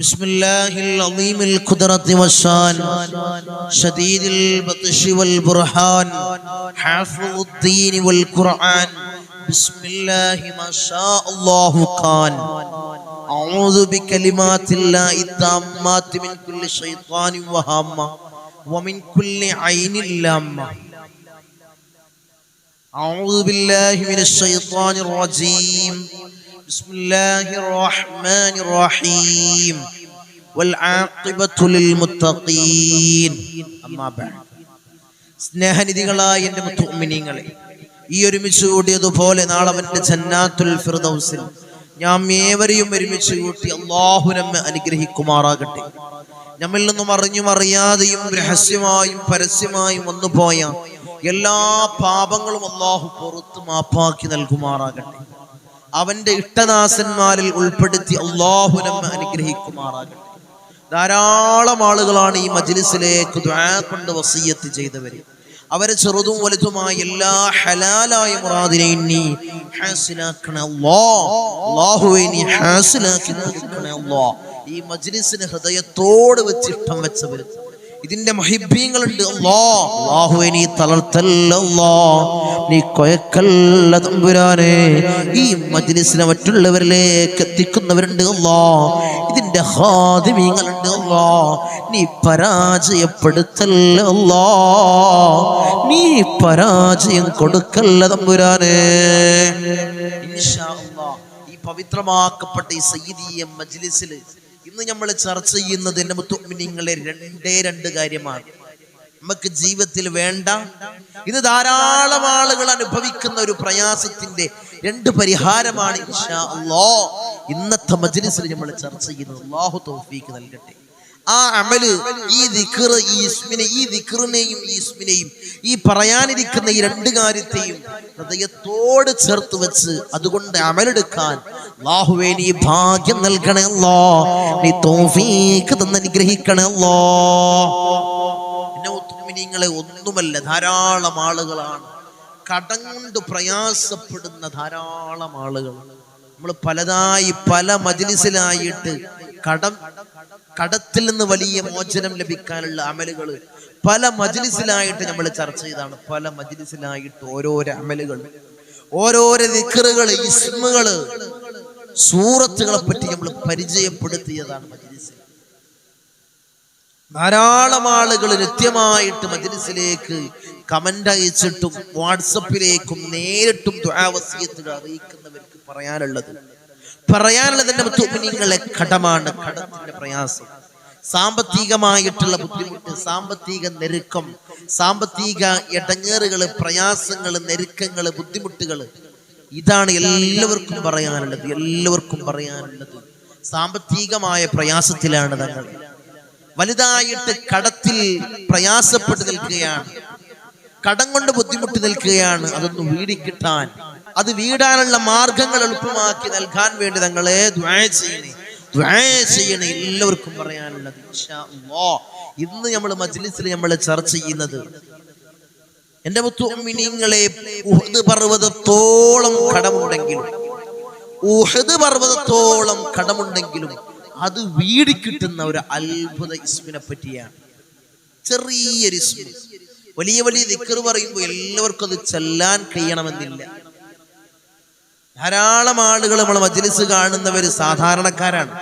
بسم الله العظيم القدرة والشان شديد البطش والبرهان حافظ الدين والقرآن بسم الله ما شاء الله كان أعوذ بكلمات الله التامات من كل شيطان وهامة ومن كل عين لامة أعوذ بالله من الشيطان الرجيم بسم الله الرحمن الرحيم والعاقبة للمتقين أما بعد സ്നേഹനിധികളായ എൻ്റെ മുത്തുമിനിങ്ങളെ ഈ ഒരുമിച്ച് കൂടിയതുപോലെ നാളെ അവൻ്റെ ജന്നാത്തുൽ ഫിർദൗസിൽ ഞാൻ ഏവരെയും ഒരുമിച്ച് കൂട്ടി അള്ളാഹു നമ്മെ അനുഗ്രഹിക്കുമാറാകട്ടെ നമ്മിൽ നിന്നും അറിഞ്ഞും അറിയാതെയും രഹസ്യമായും പരസ്യമായും വന്നുപോയ എല്ലാ പാപങ്ങളും അള്ളാഹു പുറത്ത് മാപ്പാക്കി നൽകുമാറാകട്ടെ അവന്റെ ഇഷ്ടദാസന്മാരിൽ ഉൾപ്പെടുത്തി അള്ളാഹു നമ്മെ അനുഗ്രഹിക്കുമാറാകട്ടെ. ധാരാളം ആളുകളാണ് ഈ മജ്ലിസിലേക്ക് കൊണ്ട് വസീയത്ത് ചെയ്തവര്. അവരെ ചെറുതും വലുതുമായ എല്ലാ ഹലാലായ മുറാദിനെയും നീ നീ ഹാസിലാക്കി ഈ മജ്ലിസിന് ഹൃദയത്തോട് വെച്ച് ഇഷ്ടം വെച്ചവര്. ഇതിന്റെ മഹിബീങ്ങളുണ്ട്. അല്ലാഹുവേ നീ തളർത്തല്ലോ നീ കൊയക്കല്ല തമ്പുരാനെ. ഈ മജ്ലിസിനെ മറ്റുള്ളവരിലേക്ക് എത്തിക്കുന്നവരുണ്ട് അല്ലാ ഇതിന്റെ ഹാദിമീങ്ങളുണ്ട് അല്ലാ നീ പരാജയപ്പെടുത്തല്ലോ അല്ലാ നീ പരാജയം കൊടുക്കല്ല തമ്പുരാനെ. ഇൻഷാ അല്ലാ, ഈ പവിത്രമാക്കപ്പെട്ട ഈ സയ്യിദീയ മജ്ലിസിൽ ഇന്ന് നമ്മൾ ചർച്ച ചെയ്യുന്നത് എന്റെ മുത്തുമിനിങ്ങളെ രണ്ടേ രണ്ട് കാര്യമാണ്. നമുക്ക് ജീവിതത്തിൽ വേണ്ട ഇത് ധാരാളം ആളുകൾ അനുഭവിക്കുന്ന ഒരു പ്രയാസത്തിന്റെ രണ്ട് പരിഹാരമാണ് ഇന്നത്തെ മജ്ലിസിൽ നമ്മൾ ചർച്ച ചെയ്യുന്നത് അള്ളാഹു തൗഫീക്ക് നൽകട്ടെ. ആ അമൽ ഈ ദിക്റ് ഈ ഇസ്മിനെ ഈ ദിക്റിനെയും ഈ ഇസ്മിനെയും ഈ പറയാനിരിക്കുന്ന ഈ രണ്ട് കാര്യത്തെയും ഹൃദയത്തോട് ചേർത്ത് വെച്ച് അതുകൊണ്ട് അമലെടുക്കാൻ അല്ലാഹുവേ നീ ഭാഗ്യം നൽകണേ അല്ലോ. നീ തോഫീക്ക് തന്ന് അനുഗ്രഹിക്കണേ അല്ലോ. ഒന്നുമല്ല ധാരാളം ആളുകളാണ്. കടം കൊണ്ട് പ്രയാസപ്പെടുന്ന ധാരാളം ആളുകൾ. നമ്മൾ പലതായി പല മജ്ലിസിലായിട്ട് കടം കടത്തിൽ നിന്ന് വലിയ മോചനം ലഭിക്കാനുള്ള അമലുകൾ പല മജ്ലിസിലായിട്ട് നമ്മൾ ചർച്ച ചെയ്താണ്. പല മജ്ലിസിലായിട്ട് ഓരോരോ അമലുകൾ ഓരോരോ ദിക്കറുകൾ ഇസ്മുകൾ സൂറത്തുകളെ പറ്റി നമ്മൾ പരിചയപ്പെടുത്തിയതാണ് മജ്ലിസിൽ ധാരാളം ആളുകൾ നിത്യമായിട്ട് മജ്ലിസിലേക്ക് കമന്റ് അയച്ചിട്ടും വാട്സപ്പിലേക്കും നേരിട്ടും ദുആവസിയത്തുകൾ അറിയിക്കുന്നവർക്ക് പറയാനുള്ളത് പറയാനുള്ളത് എന്റെ മുത്തുമിനിങ്ങളെ കടമാണ് കടത്തിന്റെ പ്രയാസം. സാമ്പത്തികമായിട്ടുള്ള ബുദ്ധിമുട്ട് സാമ്പത്തിക നെരുക്കം സാമ്പത്തിക ഇടങ്ങേറുകൾ പ്രയാസങ്ങൾ നെരുക്കങ്ങൾ ബുദ്ധിമുട്ടുകൾ. ഇതാണ് എല്ലാവർക്കും പറയാനുള്ളത് എല്ലാവർക്കും പറയാനുള്ളത്. സാമ്പത്തികമായ പ്രയാസത്തിലാണ് തങ്ങൾ. വലുതായിട്ട് കടത്തിൽ പ്രയാസപ്പെട്ട് നിൽക്കുകയാണ്. കടം കൊണ്ട് ബുദ്ധിമുട്ട് നിൽക്കുകയാണ്. അതൊന്ന് വീടിക്കിട്ടാൻ അത് വീടാനുള്ള മാർഗങ്ങൾ എളുപ്പമാക്കി നൽകാൻ വേണ്ടി തങ്ങളെ ചെയ്യണേ. എല്ലാവർക്കും പറയാനുള്ളത്. ഇന്ന് നമ്മൾ മജ്ലിസിൽ നമ്മൾ ചർച്ച ചെയ്യുന്നത് എന്റെ മുത്തുമിനിങ്ങളെ ഉഹദ് പർവതത്തോളം കടമുണ്ടെങ്കിലും ഉഹദ് പർവതത്തോളം കടമുണ്ടെങ്കിലും അത് വീടി കിട്ടുന്ന ഒരു അത്ഭുത ഇസ്മിനെ പറ്റിയാണ്. ചെറിയൊരു ഇസ്മു. വലിയ വലിയ ദിക്കർ പറയുമ്പോൾ എല്ലാവർക്കും അത് ചെല്ലാൻ കഴിയണമെന്നില്ല. ധാരാളം ആളുകൾ നമ്മൾ മജ്ലിസ് കാണുന്നവർ സാധാരണക്കാരാണ്.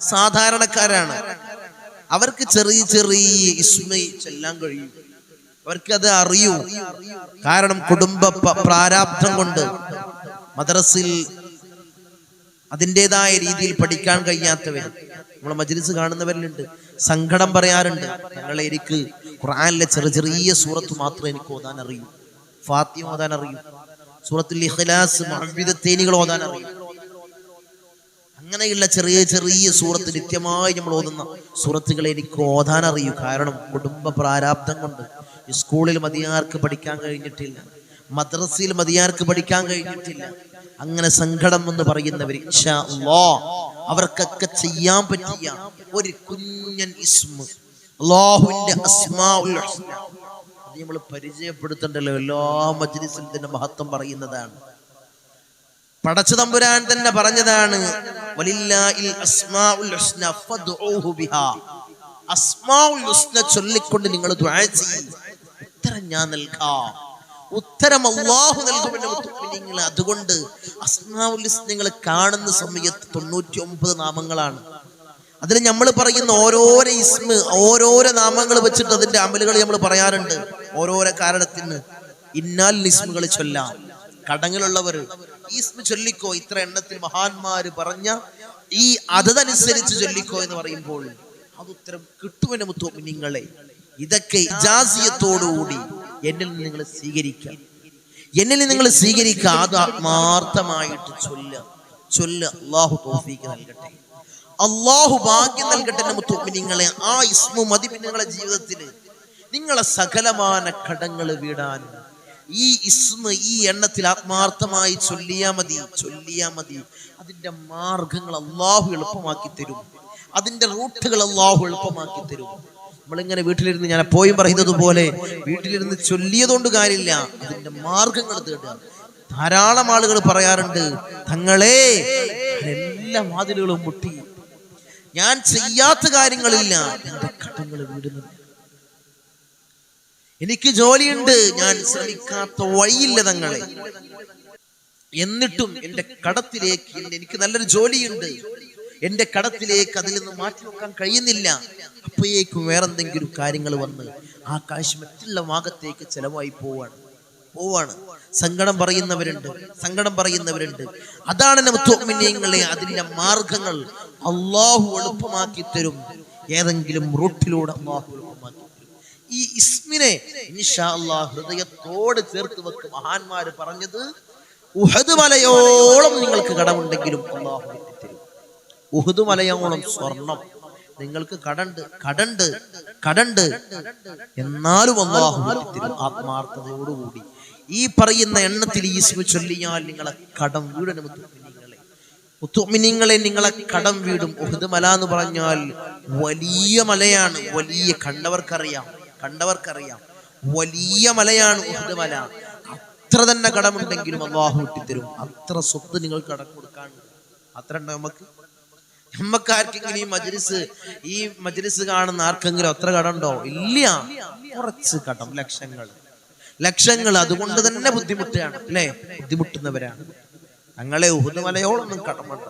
സാധാരണക്കാരാണ്. അവർക്ക് ചെറിയ ചെറിയ ഇസ്മയിൽ ചെല്ലാൻ കഴിയും. അവർക്ക് അത് അറിയൂ. കാരണം കുടുംബ പ്രാരാബ്ധം കൊണ്ട് മദ്രസിൽ അതിന്റെതായ രീതിയിൽ പഠിക്കാൻ കഴിയാത്തവർ നമ്മൾ മജ്ലിസ് കാണുന്നവരിലുണ്ട്. സങ്കടം പറയാറുണ്ട്. ഞങ്ങളെ എനിക്ക് ഖുർആനിലെ ചെറിയ ചെറിയ സൂറത്ത് മാത്രമേ എനിക്ക് ഓതാൻ അറിയൂ. ഫാത്തിമ ഓതാൻ അറിയൂ. സൂറത്തുൽ ഇഖ്ലാസ് തേനികൾ ഓതാൻ അറിയും. അങ്ങനെയുള്ള ചെറിയ ചെറിയ സൂറത്ത് നിത്യമായി നമ്മൾ ഓതുന്ന സൂറത്തുകൾ എനിക്ക് ഓതാൻ അറിയൂ. കാരണം കുടുംബ പ്രാരാബ്ദം കൊണ്ട് സ്കൂളിൽ മതിയാർക്ക് പഠിക്കാൻ കഴിഞ്ഞിട്ടില്ല. മദ്രസയിൽ മതിയാർക്ക് പഠിക്കാൻ കഴിഞ്ഞിട്ടില്ല. അങ്ങനെ സങ്കടം എന്ന് പറയുന്നവർ അവർക്കൊക്കെ ചെയ്യാൻ പറ്റിയ ഒരു കുഞ്ഞൻ ഇസ്മു. അള്ളാഹുവിന്റെ അത് നമ്മൾ പരിചയപ്പെടുത്തണ്ടല്ലോ. എല്ലാ മജ്ലിസിലും തന്നെ മഹത്വം പറയുന്നതാണ്. പടച്ചു തമ്പുരാൻ തന്നെ പറഞ്ഞതാണ് ചൊല്ലിക്കൊണ്ട് നിങ്ങൾ ഉത്തരം ഞാൻ നൽകാം. ഉത്തരം അള്ളാഹു നൽകുമെന്ന് അതുകൊണ്ട് അസ്മാഉൽ നിങ്ങൾ കാണുന്ന സമയത്ത് തൊണ്ണൂറ്റി ഒമ്പത് നാമങ്ങളാണ്. അതിൽ നമ്മൾ പറയുന്ന ഓരോരോ ഇസ്മ ഓരോരോ നാമങ്ങൾ വെച്ചിട്ട് അതിന്റെ അമലുകൾ നമ്മൾ പറയാറുണ്ട്. ഓരോരോ കാരണത്തിന്. ഇന്നാൽ ഇസ്മുകൾ ചൊല്ലാം. കടങ്ങിലുള്ളവർ ഈസ്മ ചൊല്ലിക്കോ? ഇത്ര എണ്ണത്തിൽ മഹാന്മാര് പറഞ്ഞ ഈ അതനുസരിച്ച് ചൊല്ലിക്കോ എന്ന് പറയുമ്പോൾ അത് ഉത്തരം കിട്ടുമെന്ന് മുത്തോ നിങ്ങളെ. ഇതൊക്കെ ഇജാസിയത്തോടുകൂടി എന്നിൽ നിന്ന് നിങ്ങൾ സ്വീകരിക്കാം എന്നിൽ നിങ്ങൾ സ്വീകരിക്കുക. അത് ആത്മാർത്ഥമായിട്ട് ചൊല്ല ചൊല്ല അള്ളാഹു തോഫീക്ക് നൽകട്ടെ. അള്ളാഹു ഭാഗ്യം നൽകട്ടെ നിങ്ങളെ ആ ഇസ്മു മതി നിങ്ങളെ ജീവിതത്തിൽ നിങ്ങളെ സകലമാന കടങ്ങൾ വീടാൻ ഈ ഇസ്മ ഈ എണ്ണത്തിൽ ആത്മാർത്ഥമായി ചൊല്ലിയാ മതി ചൊല്ലിയാ മതി അതിന്റെ മാർഗങ്ങൾ അള്ളാഹു എളുപ്പമാക്കി തരും അതിന്റെ റൂട്ടുകൾ അള്ളാഹു എളുപ്പമാക്കി തരും നമ്മളിങ്ങനെ വീട്ടിലിരുന്ന് ഞാൻ എപ്പോഴും പറയുന്നത് പോലെ വീട്ടിലിരുന്ന് ചൊല്ലിയതുകൊണ്ട് കാര്യമില്ല അതിന്റെ മാർഗങ്ങൾ തേടുക ധാരാളം ആളുകൾ പറയാറുണ്ട് തങ്ങളെ എല്ലാ വാതിലുകളും മുട്ടി ഞാൻ ചെയ്യാത്ത കാര്യങ്ങളില്ല. എന്റെ കടങ്ങൾ വീടുന്നില്ല എനിക്ക് ജോലിയുണ്ട്. ഞാൻ ശ്രമിക്കാത്ത വഴിയില്ല തങ്ങളെ. എന്നിട്ടും എന്റെ കടത്തിലേക്ക് എനിക്ക് നല്ലൊരു ജോലിയുണ്ട്. എന്റെ കടത്തിലേക്ക് അതിൽ നിന്ന് മാറ്റി വെക്കാൻ കഴിയുന്നില്ല. അപ്പോഴേക്കും വേറെന്തെങ്കിലും കാര്യങ്ങൾ വന്ന് ആ കാശ് മറ്റുള്ള ഭാഗത്തേക്ക് ചെലവായി പോവാണ്. പോവാണ്. സങ്കടം പറയുന്നവരുണ്ട്. സങ്കടം പറയുന്നവരുണ്ട്. അതാണ് നമുത്തോമിനിയങ്ങളെ അതിന്റെ മാർഗങ്ങൾ. അള്ളാഹു എളുപ്പമാക്കി തരും. ഏതെങ്കിലും റൂട്ടിലൂടെ അള്ളാഹു എളുപ്പമാക്കി ഈ ഇസ്മിനെ ഹൃദയത്തോട് ചേർത്ത് വെക്ക് മഹാന്മാര് പറഞ്ഞത് ഉഹദ് മലയോളം നിങ്ങൾക്ക് കടമുണ്ടെങ്കിലും അള്ളാഹു തരും. ഉഹദ് മലയോളം സ്വർണം നിങ്ങൾക്ക് കടണ്ട് കടണ്ട് കടണ്ട്. എന്നാലും അള്ളാഹു തരും ആത്മാർത്ഥതയോടുകൂടി. ഈ പറയുന്ന എണ്ണത്തിൽ ഈ ഇസ്മ ചൊല്ലിയാൽ നിങ്ങളെ കടം വീടണം. മുത്തുമിനിങ്ങളെ. നിങ്ങളെ കടം വീടും. ഉഹദ് മല എന്ന് പറഞ്ഞാൽ വലിയ മലയാണ്. വലിയ കണ്ടവർക്കറിയാം. കണ്ടവർക്കറിയാം. വലിയ മലയാണ് ഉഹദ് മല. അത്ര തന്നെ കടമുണ്ടെങ്കിലും അള്ളാഹു വിട്ടിത്തരും അത്ര സ്വത്ത് നിങ്ങൾക്ക് കടം കൊടുക്കാനുണ്ട് അത്ര നമുക്ക് നമുക്ക് ആർക്കെങ്കിലും ഈ മജ്ലിസ് ഈ മജ്ലിസ് കാണുന്ന ആർക്കെങ്കിലും അത്ര കടമുണ്ടോ? ഇല്ല. കുറച്ച് കടം ലക്ഷങ്ങൾ. ലക്ഷങ്ങൾ അതുകൊണ്ട് തന്നെ ബുദ്ധിമുട്ടാണ് അല്ലേ? ബുദ്ധിമുട്ടുന്നവരാണ്. ഞങ്ങളെ ഉഹുദ് മലയോളൊന്നും കടമുണ്ട്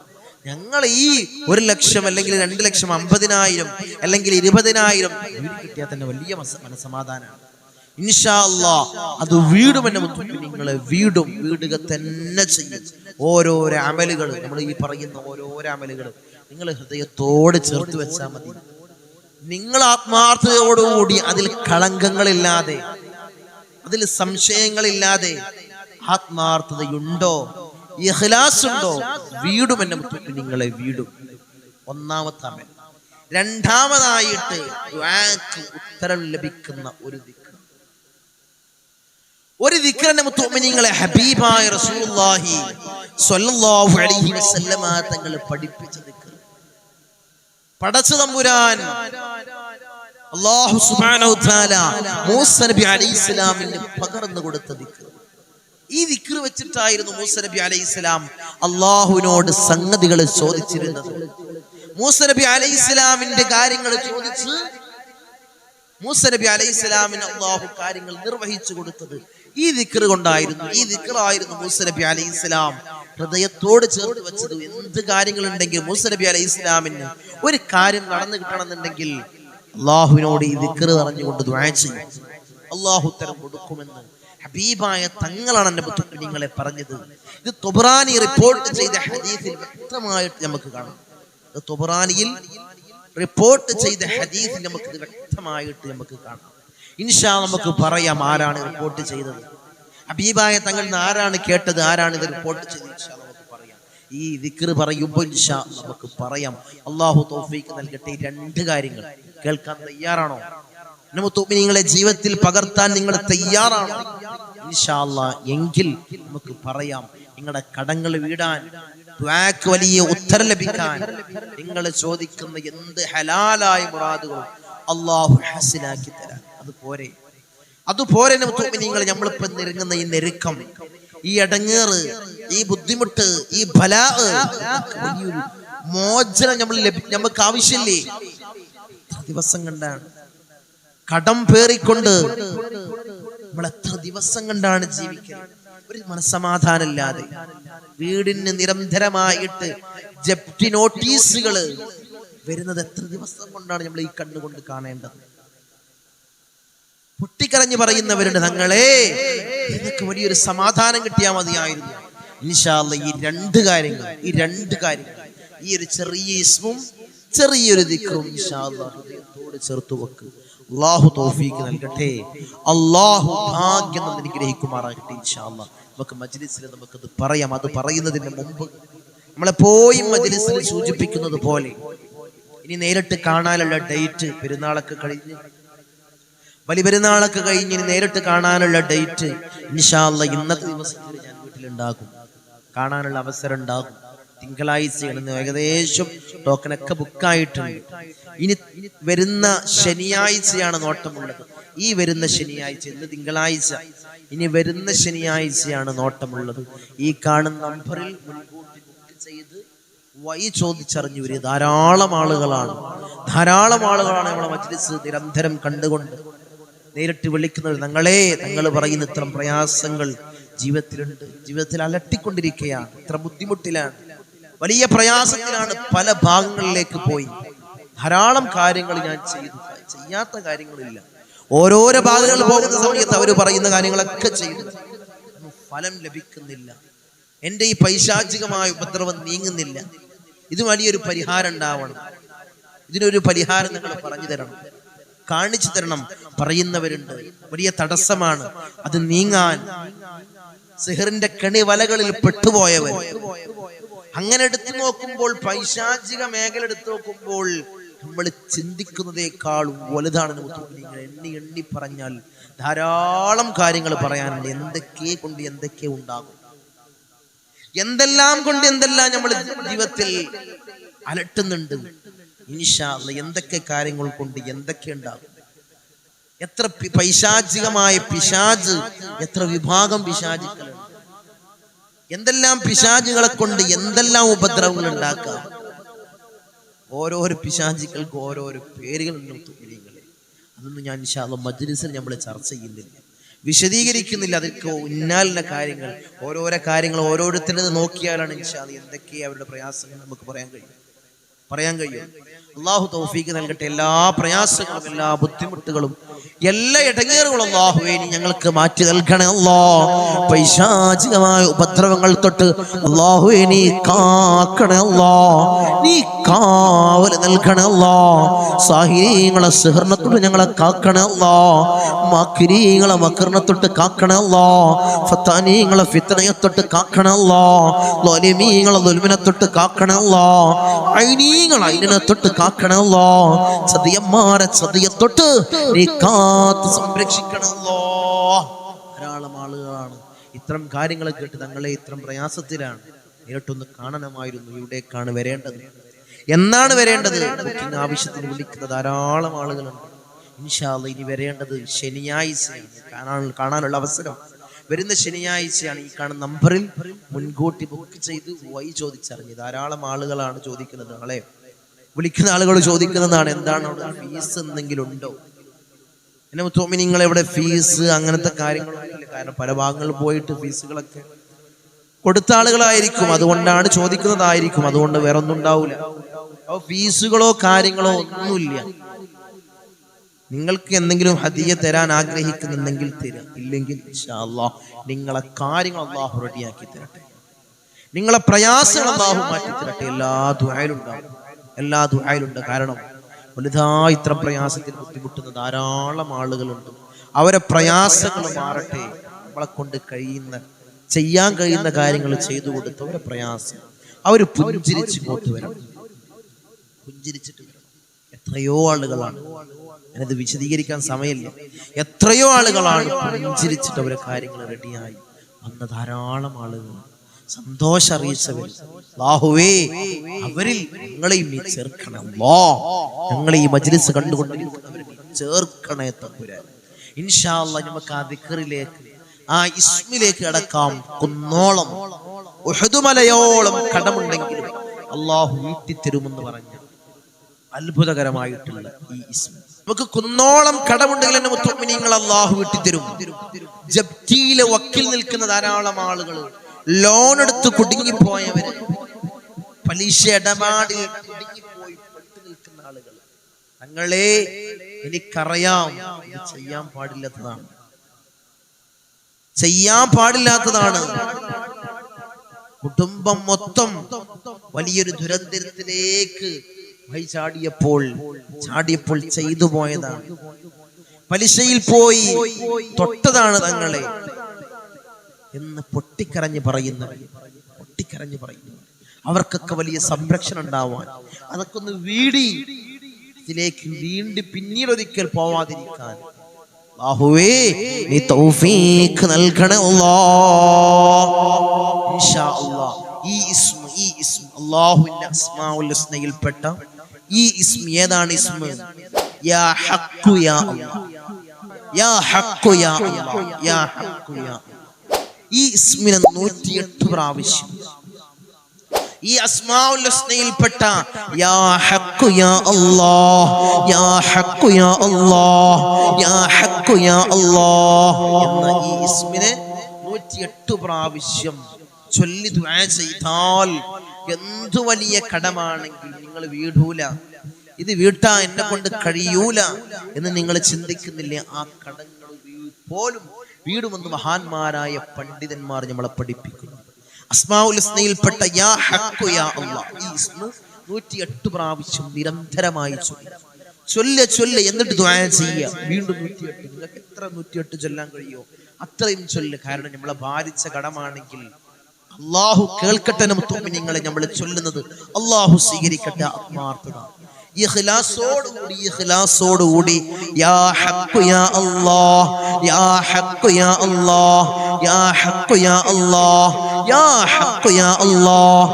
ഞങ്ങൾ ഈ ഒരു ലക്ഷം അല്ലെങ്കിൽ രണ്ട് ലക്ഷം അമ്പതിനായിരം അല്ലെങ്കിൽ ഇരുപതിനായിരം കിട്ടിയാൽ തന്നെ വലിയ മനസമാധാനമാണ് ഇൻഷാ അത് വീടും എന്നെ വീടും വീടുക തന്നെ ചെയ്യും. ഓരോരോ അമലുകൾ നമ്മൾ ഈ പറയുന്ന ഓരോരോ അമലുകൾ നിങ്ങൾ ഹൃദയത്തോട് ചേർത്ത് വെച്ചാൽ മതി. നിങ്ങൾ ആത്മാർത്ഥതയോടുകൂടി അതിൽ കളങ്കങ്ങളില്ലാതെ അതിൽ സംശയങ്ങളില്ലാതെ ആത്മാർത്ഥതയുണ്ടോ? ഇഖ്ലാസ് ഉണ്ടോ വീടും എന്നെ നിങ്ങളെ വീടും. ഒന്നാമത്തെ അമൽ. രണ്ടാമതായിട്ട് ഉത്തരം ലഭിക്കുന്ന ഒരു ദിക്ർ. ഒരു ദിക്റിന്റെ മുത്തുമിനിങ്ങളെ ഹബീബായ റസൂലുള്ളാഹി സ്വല്ലല്ലാഹു അലൈഹി വസല്ലമ പഠിപ്പിച്ച ദിക്ർ. പടച്ചു തമ്പുരാൻ അല്ലാഹു സുബ്ഹാനഹു തആല മൂസ നബി അലൈഹിസ്സലാമിന് പകർന്നു കൊടുത്ത ദിക്ർ. ഈ ദിക്ർ വെച്ചിട്ടായിരുന്നു മൂസ നബി അലൈഹിസ്സലാം അള്ളാഹുവിനോട് സംഗതികൾ ചോദിച്ചിരുന്നത്. മൂസ നബി അലൈഹിസ്സലാമിന്റെ കാര്യങ്ങൾ ചോദിച്ച് മൂസ നബി അലൈഹി സ്വലാമിന് അള്ളാഹു കാര്യങ്ങൾ നിർവഹിച്ചു കൊടുത്തത് ഈ ദിക്ർ കൊണ്ടായിരുന്നു. ഈ ദിക്റായിരുന്നു മൂസ നബി അലൈഹി സ്വലാം ഹൃദയത്തോട് ചേർത്ത് വെച്ചത്. എന്ത് കാര്യങ്ങളുണ്ടെങ്കിൽ മൂസ നബി അലൈഹി സ്വലാമിന് ഒരു കാര്യം നടന്നു കിട്ടണമെന്നുണ്ടെങ്കിൽ അള്ളാഹുവിനോട് ഈ ദിക്ർ പറഞ്ഞുകൊണ്ട് ദ്വാ ചെയ്യും. അള്ളാഹു ഉത്തരം കൊടുക്കുമെന്ന് ഹബീബായ തങ്ങളാണ് എന്റെ നിങ്ങളെ പറഞ്ഞത്. ഇത് തൊബറാനി റിപ്പോർട്ട് ചെയ്ത ഹദീസിൽ വ്യക്തമായിട്ട് നമുക്ക് കാണാം. ഇത് തൊബറാനിയിൽ റിപ്പോർട്ട് ചെയ്ത ഹദീസിൽ നമുക്ക് ഇത് വ്യക്തമായിട്ട് നമുക്ക് കാണാം. ഇൻഷാ നമുക്ക് പറയാം ആരാണ് റിപ്പോർട്ട് ചെയ്തത്. ഹബീബായ നിന്ന് ആരാണ് കേട്ടത് ആരാണ് ഇത് റിപ്പോർട്ട് ചെയ്തത് ഇൻഷാ നമുക്ക് പറയാം. ഈ ദിക്ർ പറയുമ്പോൾ ഇൻഷാ നമുക്ക് പറയാം. അള്ളാഹു തോഫീക്ക് നൽകട്ടെ രണ്ട് കാര്യങ്ങൾ. കേൾക്കാൻ തയ്യാറാണോ? നിങ്ങളെ ജീവിതത്തിൽ പകർത്താൻ നിങ്ങൾ തയ്യാറാണോ? എങ്കിൽ നമുക്ക് പറയാം നിങ്ങളുടെ കടങ്ങൾ വീടാൻ വലിയ ഉത്തരം ലഭിക്കാൻ നിങ്ങൾ ചോദിക്കുന്ന എന്ത് ഹലാലായ മുറാദുകളും അള്ളാഹു ഹസിലാക്കി തരാൻ. അത് പോരെ. അതുപോലെ നിങ്ങൾ നമ്മളിപ്പോ നെരുങ്ങുന്ന ഈ നെരുക്കം ഈ അടങ്ങേറ് ഈ ബുദ്ധിമുട്ട് ഈ വലിയൊരു മോചനം നമ്മൾ നമുക്ക് ആവശ്യമില്ലേ? ദിവസം കണ്ടാണ്. കടം പേറിക്കൊണ്ട് നമ്മൾ എത്ര ദിവസം കണ്ടാണ് ജീവിക്കുന്നത് ഒരു മനസമാധാനമില്ലാതെ വീടിന് നിരന്തരമായിട്ട് ജപ്തി നോട്ടീസുകൾ വരുന്നത് എത്ര ദിവസം കൊണ്ടാണ് നമ്മൾ ഈ കണ്ണുകൊണ്ട് കാണേണ്ടത്? പൊട്ടിക്കരഞ്ഞു പറയുന്നവരുണ്ട് തങ്ങളെ നിനക്ക് വലിയൊരു സമാധാനം കിട്ടിയാൽ മതിയായിരുന്നു. ഇൻഷാല്ല ഈ രണ്ട് കാര്യങ്ങൾ ഈ രണ്ട് കാര്യങ്ങൾ ഈ ഒരു ചെറിയ ഇസ്മും ചെറിയൊരു ഇൻഷാല്ല ഹൃദയത്തോട് ചേർത്ത് വെക്ക്. അള്ളാഹു തോഫീക്ക് നൽകട്ടെ. അള്ളാഹു ഭാഗ്യം നമ്മൾ ഗ്രഹിക്കുമാറാകട്ടെ ഇൻഷാല്ല നമുക്ക് മജ്ലിസിൽ നമുക്കത് പറയാം. അത് പറയുന്നതിന് മുമ്പ് പോയി മജ്ലിസിൽ സൂചിപ്പിക്കുന്നത് പോലെ ഇനി നേരിട്ട് കാണാനുള്ള ഡേറ്റ് പെരുന്നാളൊക്കെ കഴിഞ്ഞ് വലിയ പെരുന്നാളൊക്കെ കഴിഞ്ഞ് ഇനി നേരിട്ട് കാണാനുള്ള ഡേറ്റ് ഇൻഷാല്ല ഇന്നത്തെ ദിവസത്തിൽ ഞാൻ വീട്ടിലുണ്ടാകും. കാണാനുള്ള അവസരം ഉണ്ടാകും. തിങ്കളാഴ്ചയാണ് ഏകദേശം ടോക്കണൊക്കെ ബുക്കായിട്ടുണ്ട്. ഇനി വരുന്ന ശനിയാഴ്ചയാണ് നോട്ടമുള്ളത്. ഈ വരുന്ന ശനിയാഴ്ച ഇന്ന് തിങ്കളാഴ്ച. ഇനി വരുന്ന ശനിയാഴ്ചയാണ് നോട്ടമുള്ളത്. ഈ കാണുന്ന നമ്പറിൽ മുൻകൂട്ടി ബുക്ക് ചെയ്ത് വൈ ചോദിച്ചറിഞ്ഞു വരിക. ധാരാളം ആളുകളാണ്. ധാരാളം ആളുകളാണ് നമ്മളെ മജ്ലിസ് നിരന്തരം കണ്ടുകൊണ്ട് നേരിട്ട് വിളിക്കുന്നത്. തങ്ങളെ ഞങ്ങൾ പറയുന്ന ഇത്തരം പ്രയാസങ്ങൾ ജീവിതത്തിലുണ്ട്. ജീവിതത്തിൽ അലട്ടിക്കൊണ്ടിരിക്കുകയാണ്. ഇത്ര ബുദ്ധിമുട്ടിലാണ്. വലിയ പ്രയാസത്തിലാണ് പല ഭാഗങ്ങളിലേക്ക് പോയി. ധാരാളം കാര്യങ്ങൾ ഞാൻ ചെയ്തു. ചെയ്യാത്ത കാര്യങ്ങളില്ല. ഓരോരോ ഭാഗങ്ങളിൽ പോകുന്ന സമയത്ത് അവർ പറയുന്ന കാര്യങ്ങളൊക്കെ ചെയ്തു. ഫലം ലഭിക്കുന്നില്ല. എന്റെ ഈ പൈശാചികമായ ഉപദ്രവം നീങ്ങുന്നില്ല. ഇത് വലിയൊരു പരിഹാരം ഉണ്ടാവണം. ഇതിനൊരു പരിഹാരം നിങ്ങൾ പറഞ്ഞു തരണം. കാണിച്ചു തരണം. പറയുന്നവരുണ്ട്. വലിയ തടസ്സമാണ്. അത് നീങ്ങാൻ. സിഹറിന്റെ കെണി വലകളിൽ പെട്ടുപോയവർ. അങ്ങനെ എടുത്തു നോക്കുമ്പോൾ പൈശാചിക മേഖല എടുത്തു നോക്കുമ്പോൾ നമ്മൾ ചിന്തിക്കുന്നതേക്കാൾ വലുതാണ് നിങ്ങൾ എണ്ണി എണ്ണി പറഞ്ഞാൽ ധാരാളം കാര്യങ്ങൾ പറയാനുണ്ട്. എന്തൊക്കെ കൊണ്ട് എന്തൊക്കെ ഉണ്ടാകും? എന്തെല്ലാം കൊണ്ട് എന്തെല്ലാം നമ്മൾ ജീവിതത്തിൽ അലട്ടുന്നുണ്ട്? എന്തൊക്കെ കാര്യങ്ങൾ കൊണ്ട് എന്തൊക്കെ ഉണ്ടാകും? എത്ര പൈശാചികമായ പിശാജ് എത്ര വിഭാഗം പിശാചുക്കളുണ്ട്? എന്തെല്ലാം പിശാചുകളെ കൊണ്ട് എന്തെല്ലാം ഉപദ്രവങ്ങൾ ഉണ്ടാക്കാം? ഓരോരോ പിശാചികൾക്ക് ഓരോരോ തുല്യങ്ങളെ അതൊന്നും ഞാൻ ഇൻഷാല്ല മജ്ലിസിൽ നമ്മൾ ചർച്ച ചെയ്യുന്നില്ല. വിശദീകരിക്കുന്നില്ല. അതൊക്കെ ഉന്നാലിന്റെ കാര്യങ്ങൾ. ഓരോരോ കാര്യങ്ങൾ ഓരോരുത്തരത് നോക്കിയാലാണ് ഇൻഷാല്ല എന്തൊക്കെ അവരുടെ പ്രയാസങ്ങൾ നമുക്ക് പറയാൻ കഴിയും. പറയാൻ കഴിയും. അള്ളാഹു തൗഫീക്ക് നൽകട്ടെ. എല്ലാ പ്രയാസങ്ങളും എല്ലാ ബുദ്ധിമുട്ടുകളും എല്ലാ ഇടങ്ങേറുകളും അള്ളാഹുവേ ഞങ്ങൾക്ക് മാറ്റി നൽകണേ അല്ലോ. പൈശാചികമായ ഉപദ്രവങ്ങൾ തൊട്ട് അള്ളാഹുവേ നീ കാക്കണേ അല്ലോ. നീ കാവൽ നൽകണേ അല്ലോ. സാഹിര്യങ്ങളെ സിഹർണത്തോട് ഞങ്ങളെ കാക്കണേ അല്ലോ. മക്കിരീങ്ങളെ മക്കറിനത്തൊട്ട് കാക്കണേ അല്ലോ. ഫത്താനീങ്ങളെ ഫിത്തനയെ തൊട്ട് കാക്കണേ അല്ലോ. ലോലിമീങ്ങളെ ദുൽമിനെ തൊട്ട് കാക്കണേ അല്ലോ. ഐനീങ്ങളെ അതിനെ തൊട്ട് കാക്കണല്ലോ ചതിയന്മാരെ ചതിയെ തൊട്ട് നീ കാത്ത് സംരക്ഷിക്കണല്ലോ ധാരാളം ആളുകളാണ്. ഇത്തരം കാര്യങ്ങൾ കേട്ട് തങ്ങളെ ഇത്തരം പ്രയാസത്തിലാണ്. നേരിട്ടൊന്ന് കാണണമായിരുന്നു ഇവിടേക്കാണ് വരേണ്ടത്. എന്നാണ് വരേണ്ടത്? ബുക്കിംഗ് ആവശ്യത്തിന് വിളിക്കുന്ന ധാരാളം ആളുകളുണ്ട്. ഇൻഷാല്ല ഇനി വരേണ്ടത് ശനിയാഴ്ചയാണ്. കാണാൻ കാണാനുള്ള അവസരം. വരുന്ന ശനിയാഴ്ചയാണ് ഈ കാണുന്ന നമ്പറിൽ മുൻകൂട്ടി ബുക്ക് ചെയ്ത് വൈ ചോദിച്ചറിഞ്ഞ്. ധാരാളം ആളുകളാണ് ചോദിക്കുന്നത്. നാളെ വിളിക്കുന്ന ആളുകൾ ചോദിക്കുന്നതാണ് എന്താണ് അവിടെ ഫീസ് എന്തെങ്കിലും ഉണ്ടോ എന്നെ തോമി നിങ്ങൾ എവിടെ ഫീസ്? അങ്ങനത്തെ കാര്യങ്ങളൊന്നും കാരണം പല ഭാഗങ്ങളിൽ പോയിട്ട് ഫീസുകളൊക്കെ കൊടുത്ത ആളുകളായിരിക്കും. അതുകൊണ്ടാണ് ചോദിക്കുന്നതായിരിക്കും. അതുകൊണ്ട് വേറെ ഒന്നും ഉണ്ടാവില്ല ഫീസുകളോ കാര്യങ്ങളോ ഒന്നുമില്ല. നിങ്ങൾക്ക് എന്തെങ്കിലും ഹദിയ തരാൻ ആഗ്രഹിക്കുന്നുണ്ടെങ്കിൽ തരാം. ഇല്ലെങ്കിൽ നിങ്ങളെ കാര്യങ്ങൾ അള്ളാഹു റെഡിയാക്കി തരട്ടെ. നിങ്ങളെ പ്രയാസങ്ങൾ അള്ളാഹു മാറ്റി തരട്ടെ. എല്ലാ ദുആയിലുണ്ടാവും എല്ലാ ദുഹായിലുണ്ട് കാരണം വലുതാ ഇത്ര പ്രയാസത്തിൽ ബുദ്ധിമുട്ടുന്ന ധാരാളം ആളുകളുണ്ട്. അവരെ പ്രയാസങ്ങൾ മാറട്ടെ. നമ്മളെ കൊണ്ട് കഴിയുന്ന ചെയ്യാൻ കഴിയുന്ന കാര്യങ്ങൾ ചെയ്തു കൊടുത്ത് അവരെ പ്രയാസം. അവർ പുഞ്ചിരിച്ച് ഇങ്ങോട്ട് വരണം. പുഞ്ചിരിച്ചിട്ട് എത്രയോ ആളുകളാണ്. ഞാനത് വിശദീകരിക്കാൻ സമയമില്ല. എത്രയോ ആളുകളാണ് പുഞ്ചിരിച്ചിട്ട് അവരെ കാര്യങ്ങൾ റെഡിയായി വന്ന ധാരാളം ആളുകൾ സന്തോഷം അറിയിച്ചവർ ബാഹുവേ അവരിൽ ഞങ്ങളെയും നീ ചേർക്കണം. വാ ഞങ്ങളെ ഈ മജ്ലിസ് കണ്ടുകൊണ്ട് ചേർക്കണേ തമ്പുരാൻ. ഇൻഷാ അല്ലാ നമുക്ക് ആ ദിക്കറിലേക്ക് ആ ഇസ്മിലേക്ക് അടക്കാം കുന്നോളം ഉഹദുമലയോളം കടമുണ്ടെങ്കിലും അള്ളാഹു വീട്ടിത്തരുമെന്ന് പറഞ്ഞ അത്ഭുതകരമായിട്ടുള്ള ഈ ഇസ്മി. നമുക്ക് കുന്നോളം കടമുണ്ടെങ്കിൽ എന്നെ മുത്തുമിനിങ്ങൾ അള്ളാഹു വിട്ടിത്തരും ജപ്തിയിലെ വക്കിൽ നിൽക്കുന്ന ധാരാളം ആളുകൾ ലോൺ എടുത്ത് കുടുങ്ങിപ്പോയവര് പലിശ ഇടപാടിൽ കുടുങ്ങിപ്പോയി പെട്ടു നിൽക്കുന്ന ആളുകൾ. തങ്ങളെ എനിക്കറിയാം ചെയ്യാൻ പാടില്ലാത്തതാണ്. ചെയ്യാൻ പാടില്ലാത്തതാണ്. കുടുംബം മൊത്തം വലിയൊരു ദുരന്തത്തിലേക്ക് വഴി ചാടിയപ്പോൾ ചാടിയപ്പോൾ ചെയ്തു പോയതാണ്. പലിശയിൽ പോയി തൊട്ടതാണ് തങ്ങളെ. എന്ന് പൊട്ടിക്കരഞ്ഞ് പറയുന്നു പൊട്ടിക്കരഞ്ഞ് പറയുന്നു. അവർക്കൊക്കെ വലിയ സംരക്ഷണം ഉണ്ടാവാൻ. അതൊക്കെ ഒന്ന് വീടി ഇതിലേക്ക് വീണ്ടും പിന്നീട് ഒരിക്കൽ പോവാതിരിക്കാൻ. അല്ലാഹുവേ നീ തൗഫീഖ് നൽകണേ ഇൻഷാ അല്ലാ ഈ ഇസ്മ ഈ ഇസ്മ അല്ലാഹുവിന്റെ അസ്മാഉൽ ഹുസ്നയിൽപ്പെട്ട ഈ ഇസ്മ ഏതാണ് ഇസ്മ? യാ ഹഖു യാ അല്ലാഹ് യാ ഹഖു യാ അല്ലാഹ് യാ ഹഖു യാ. ഈ ഇസ്മിനെ നൂറ്റിയെട്ട് പ്രാവശ്യം. ഈ അസ്മാഉൽ ഹുസ്നയിൽപ്പെട്ട യാ ഹഖു യാ അല്ലാഹ് യാ ഹഖു യാ അല്ലാഹ് യാ ഹഖു യാ അല്ലാഹ് എന്ന ഈ ഇസ്മിനെ 108 പ്രാവശ്യം ചൊല്ലി ദുആ ചെയ്താൽ എന്തു വലിയ കടമാണെങ്കിൽ നിങ്ങൾ വീടൂല. ഇത് വീട്ടാ എന്നെ കൊണ്ട് കഴിയൂല എന്ന് നിങ്ങൾ ചിന്തിക്കുന്നില്ലേ? ആ കടങ്ങൾ പോലും വീടുമെന്ന് മഹാന്മാരായ പണ്ഡിതന്മാർ നമ്മളെ പഠിപ്പിക്കുന്നു. അസ്മാഉൽ ഹുസ്നയിൽപ്പെട്ട യാ യാ അല്ലാഹ് ഈ ഇസ്മ 108 പ്രാവശ്യം നിരന്തരമായി ചൊല്ലുക ചൊല്ല ചൊല്ല എന്നിട്ട് ചെയ്യുക. വീണ്ടും 108 നിങ്ങൾക്ക് എത്ര 108 ചൊല്ലാൻ കഴിയോ അത്രയും ചൊല്ല്. കാരണം നമ്മളെ ബാധിച്ച കടമാണെങ്കിൽ അള്ളാഹു കേൾക്കട്ടെ നിങ്ങളെ നമ്മൾ ചൊല്ലുന്നത്. അള്ളാഹു സ്വീകരിക്കട്ടെ ആത്മാർത്ഥത. ഇഖ്ലാസോടുകൂടി യാ യാ അല്ലാഹ് യാ യാ അല്ലാഹ് യാ യാ അല്ലാഹ് യാ യാ അല്ലാഹ്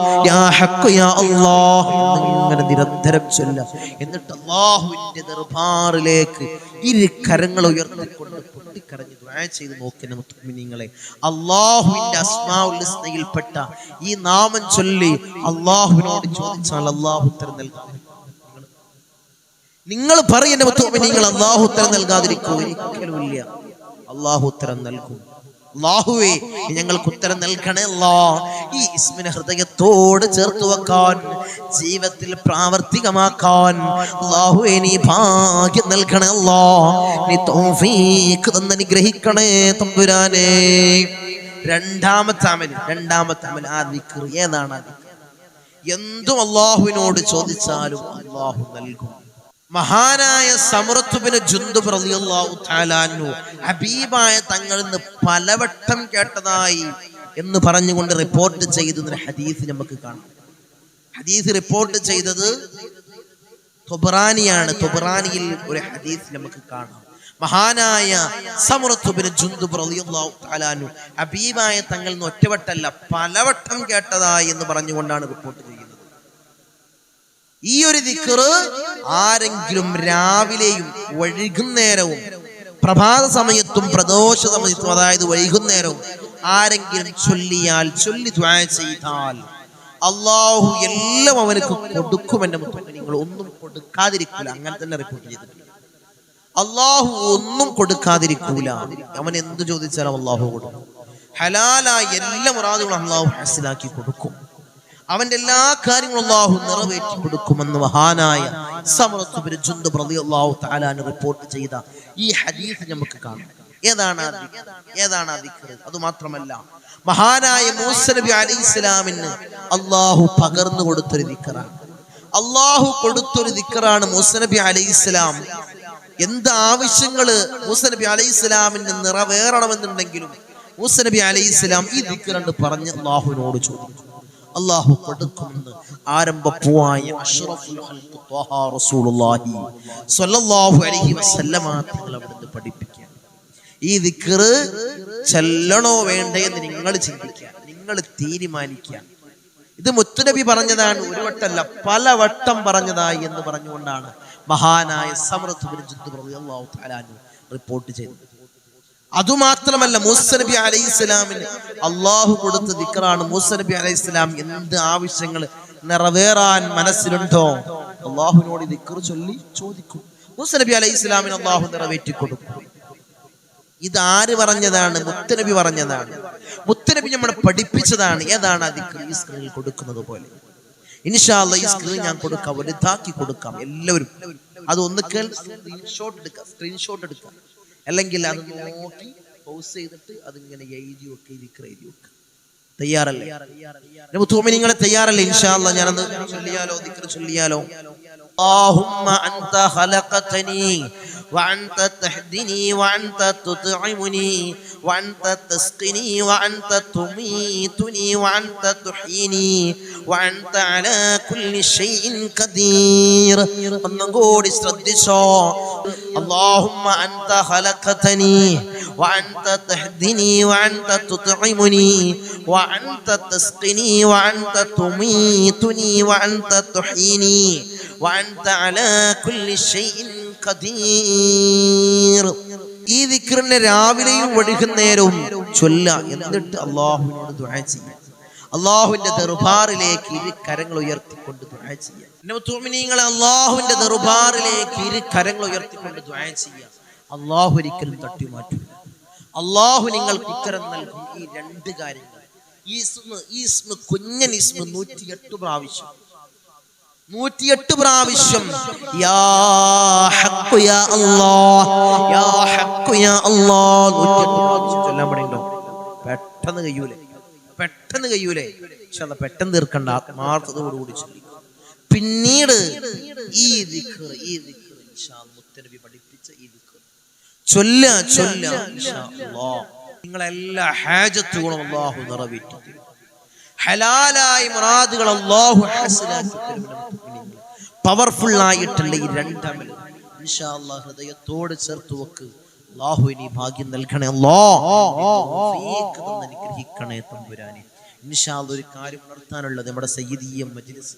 അല്ലാഹ് ഇങ്ങനെ നിരന്തരം ചൊല്ല എന്നിട്ട് അള്ളാഹുവിന്റെ ദർബാറിലേക്ക് ഇരു കരങ്ങൾ ഉയർത്തിക്കൊണ്ട് പൊട്ടിക്കരഞ്ഞു ദുആ ചെയ്ത് നോക്കുന്ന മുത്തുമിനിങ്ങളെ അള്ളാഹുവിന്റെ അസ്മാഉൽ ഹുസ്നയിൽപ്പെട്ട ഈ നാമം ചൊല്ലി അള്ളാഹുവിനോട് ചോദിച്ചാൽ അള്ളാഹു ഉത്തരം നൽകാം നിങ്ങൾ പറയുന്ന നിങ്ങൾ അള്ളാഹു ഉത്തരം നൽകാതിരിക്കൂ. ഒരിക്കലും ഇല്ല അള്ളാഹു ഉത്തരം നൽകും. അള്ളാഹുവേ ഞങ്ങൾക്ക് ഉത്തരം നൽകണേ അല്ലാ ഈ ഇസ്മിനെ ഹൃദയത്തോട് ചേർത്ത് വെക്കാൻ ജീവിതത്തിൽ പ്രാവർത്തികമാക്കാൻ അള്ളാഹുവേ നീ ഭാഗ്യം നൽകണേ അല്ലാ നീ തൗഫീഖ് തന്ന് അനുഗ്രഹിക്കണേ തമ്പുരാനേ. രണ്ടാമത്തെ അമൽ രണ്ടാമത്തെ അമൽ ആ ദിക്ർ ഏതാണ് എന്തും അള്ളാഹുവിനോട് ചോദിച്ചാലും അള്ളാഹു നൽകും. മഹാനായ സമൃത്തുബിന് ജുന്ദുബ് റളിയല്ലാഹു തആലാനു ഹബീബായ തങ്ങളിൽ നിന്ന് പലവട്ടം കേട്ടതായി എന്ന് പറഞ്ഞുകൊണ്ട് റിപ്പോർട്ട് ചെയ്തതിന് ഹദീസ് നമുക്ക് കാണാം. ഹദീസ് റിപ്പോർട്ട് ചെയ്തത് തുബറാനിയാണ് തുബറാനിയിൽ ഒരു ഹദീസ് നമുക്ക് കാണാം. മഹാനായ സമൃത്തുബിന് ജുന്ദുബ് റളിയല്ലാഹു തആലാനു ഹബീബായ തങ്ങളിൽ നിന്ന് ഒറ്റവട്ടല്ല പലവട്ടം കേട്ടതായി എന്ന് പറഞ്ഞുകൊണ്ടാണ് റിപ്പോർട്ട് ചെയ്യുന്നത്. ഈ ഒരു ദിക്കറ് ആരെങ്കിലും രാവിലെയും വൈകുന്നേരവും പ്രഭാത സമയത്തും പ്രദോഷ സമയത്തും അതായത് വൈകുന്നേരവും ആരെങ്കിലും ചൊല്ലിയാൽ ചൊല്ലി ചെയ്താൽ അള്ളാഹു എല്ലാം അവനക്ക് കൊടുക്കും കൊടുക്കുമെന്റെ മുത്തപ്പൻ നിങ്ങൾ ഒന്നും കൊടുക്കാതിരിക്കൂല. അങ്ങനെ തന്നെ റിപ്പോർട്ട് ചെയ്തിട്ടുണ്ട്. അള്ളാഹു ഒന്നും കൊടുക്കാതിരിക്കൂല. അവൻ എന്ത് ചോദിച്ചാലും അള്ളാഹു കൊടുക്കും. ഹലാലായ എല്ലാ മുറാദുകളും അള്ളാഹു മനസ്സിലാക്കി കൊടുക്കും. അവന്റെ എല്ലാ കാര്യങ്ങളും അള്ളാഹു നിറവേറ്റി കൊടുക്കുമെന്ന് മഹാനായ സമറത്തുബിന് ജുന്ദു റളിയല്ലാഹു തആലാന് റിപ്പോർട്ട് ചെയ്ത ഈ ഹദീസ് നമുക്ക് കാണാം. ഏതാണ്? ഏതാണ് അത് മാത്രമല്ല മഹാനായ മൂസ നബി അലി ഇസ്ലാമിന് അള്ളാഹു പകർന്നു കൊടുത്തൊരു ദിക്കറാണ് അള്ളാഹു കൊടുത്തൊരു ദിക്കറാണ് മൂസ നബി അലി ഇസ്ലാം എന്ത് ആവശ്യങ്ങൾ മൂസ നബി അലി ഇസ്ലാമിന് നിറവേറണമെന്നുണ്ടെങ്കിലും മൂസ നബി അലി ഇസ്ലാം ഈ ദിക്ർ കണ്ട് പറഞ്ഞ് അള്ളാഹുവിനോട് ചോദിക്കും. അള്ളാഹു കൊടുക്കുമെന്ന് ആരംഭപ്പൂവായ അവിടുന്ന് പഠിപ്പിക്കുക ഈ ദിക്റ് ചെല്ലണോ വേണ്ടേ എന്ന് നിങ്ങൾ ചിന്തിക്കുക. നിങ്ങൾ തീരുമാനിക്കുക. ഇത് മുത്തുനബി പറഞ്ഞതാണ് ഒരു വട്ടമല്ല പല വട്ടം പറഞ്ഞതായി എന്ന് പറഞ്ഞുകൊണ്ടാണ് മഹാനായ സമൃദ്ധ റിപ്പോർട്ട് ചെയ്തത്. അതുമാത്രമല്ല മൂസ നബി അലൈഹി സ്വലാമിന് അള്ളാഹു കൊടുത്ത ദിക്കറാണ് മൂസ നബി അലൈഹി സ്വലാം എന്ത് ആവശ്യങ്ങൾ നിറവേറാൻ മനസ്സിലുണ്ടോ? അള്ളാഹുവിനോട് ദിക്കർ ചൊല്ലി ചോദിക്കും. മൂസ നബി അലൈഹി സ്വലാമിന് അള്ളാഹു നിറവേറ്റി കൊടുക്കും ഇത് ആര് പറഞ്ഞതാണ്? മുത്തനബി പറഞ്ഞതാണ്. മുത്തനബി നമ്മളെ പഠിപ്പിച്ചതാണ്. ഏതാണ് ദിക്ർ ഈ സ്ക്രീനിൽ കൊടുക്കുന്നത് പോലെ. ഇൻഷാല്ല ഈ സ്ക്രീൻ ഞാൻ കൊടുക്കാം വലുതാക്കി കൊടുക്കാം. എല്ലാവരും. അത് കേൾ സ്ക്രീൻഷോട്ട് എടുക്കാം സ്ക്രീൻഷോട്ട് എടുക്കാം. അല്ലെങ്കിൽ അത് നോക്കി പൗസ് ചെയ്തിട്ട് അതിങ്ങനെ എഴുതി വെക്കുക എഴുതി വെക്കുക തയ്യാറല്ലേ മുത്തുമി നിങ്ങളെ തയ്യാറല്ലേ ഇൻഷാല്ല ഞാനത് ചൊല്ലിയാലോ ദിക്ർ ചൊല്ലിയാലോ اللهم أنت خلقتني وأنت تهدني وأنت تطعمني وأنت تسقني وأنت تميتني وأنت تحييني وأنت على كل شيء قدير ഒന്നും കൂടി ശ്രദ്ധിച്ചോ اللهم أنت خلقتني وأنت تهدني وأنت تطعمني وأنت تسقني وأنت تميتني وأنت تحييني وأنت على كل شيء قدير ഈ ദിക്റിനെ രാവിലെയും വൈകുന്നേരവും ചൊല്ല എന്നിട്ട് അള്ളാഹുവിനോട് ദുആ ചെയ്യാം അള്ളാഹുവിന്റെ ദർബാറിലേക്ക് ഇരു കരങ്ങൾ ഉയർത്തിക്കൊണ്ട് ദുആ ചെയ്യാം നിങ്ങൾ അള്ളാഹുവിന്റെ ദർബാറിലേക്ക് ഇരു കരങ്ങൾ ഉയർത്തിക്കൊണ്ട് ദുആ ചെയ്യാം അള്ളാഹു ഒരിക്കലും തട്ടി മാറ്റില്ല അള്ളാഹു നിങ്ങൾക്ക് ഉത്തരം നൽകും ഈ രണ്ട് കാര്യങ്ങൾ ഈസ്മ ഈസ്മ കുഞ്ഞൻ ഈസ്മ നൂറ്റിയെട്ട് പ്രാവശ്യം. നൂറ്റിയെട്ട് പ്രാവശ്യം. ചൊല്ലാൻ പഠിക്കണ്ടോ പെട്ടെന്ന് കഴിയൂലേ പെട്ടെന്ന് കഴിയൂലേ പക്ഷെ അത് പെട്ടെന്ന് തീർക്കണ്ട. ആത്മാർത്ഥതയോടുകൂടി ചൊല്ലി പിന്നീട് ഈ ദിക്ർ ഈ അല്ലാഹ് മുത്തനബി പഠിപ്പിച്ച ഈ ദിക്ർ ചൊല്ല ചൊല്ല നിങ്ങളെല്ലാ ഹാജത്തുകളും അള്ളാഹു നിറവേറ്റി. ഹലാലായി മുറാദുകൾ അള്ളാഹു പവർഫുൾ ആയിട്ടുള്ള ഈ രണ്ടമൽ. ഹൃദയത്തോട് ചേർത്ത് വെക്ക്. അള്ളാഹു ഇനി ഭാഗ്യം നൽകണേ. അല്ലോ അനുഗ്രഹിക്കണേ തമ്പുരാനെ. ഇൻഷാ അല്ലാഹ് ഒരു കാര്യം ഉണർത്താനുള്ളത് നമ്മുടെ സയ്യിദീയ മജ്ലിസ്.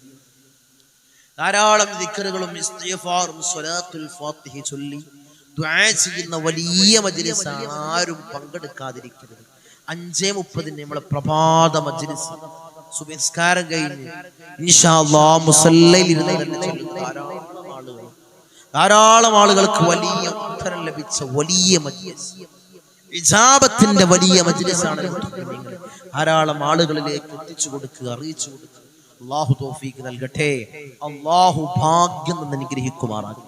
ധാരാളം ദിക്കറുകളും ചൊല്ലി ദുആ ചെയ്യുന്ന വലിയ മജ്ലിസ് ആരും പങ്കെടുക്കാതിരിക്കരുത്. അഞ്ചേ മുപ്പതിന് നമ്മളെ പ്രഭാത മജ്ലിസ്. സുബിസ്കാരം കഴിഞ്ഞ് ധാരാളം ആളുകൾ ആളുകൾക്ക് വലിയ ഉത്തരം ലഭിച്ച വലിയ മജ്ലിസ്. ഇജാബത്തിന്റെ വലിയ മജ്ലിസാണ് ധാരാളം ആളുകളിലേക്ക് എത്തിച്ചു കൊടുക്കുക അറിയിച്ചു കൊടുക്കുക. അള്ളാഹു തോഫീക്ക് നൽകട്ടെ. അള്ളാഹു ഭാഗ്യം എന്ന് അനുഗ്രഹിക്കുമാറാകട്ടെ.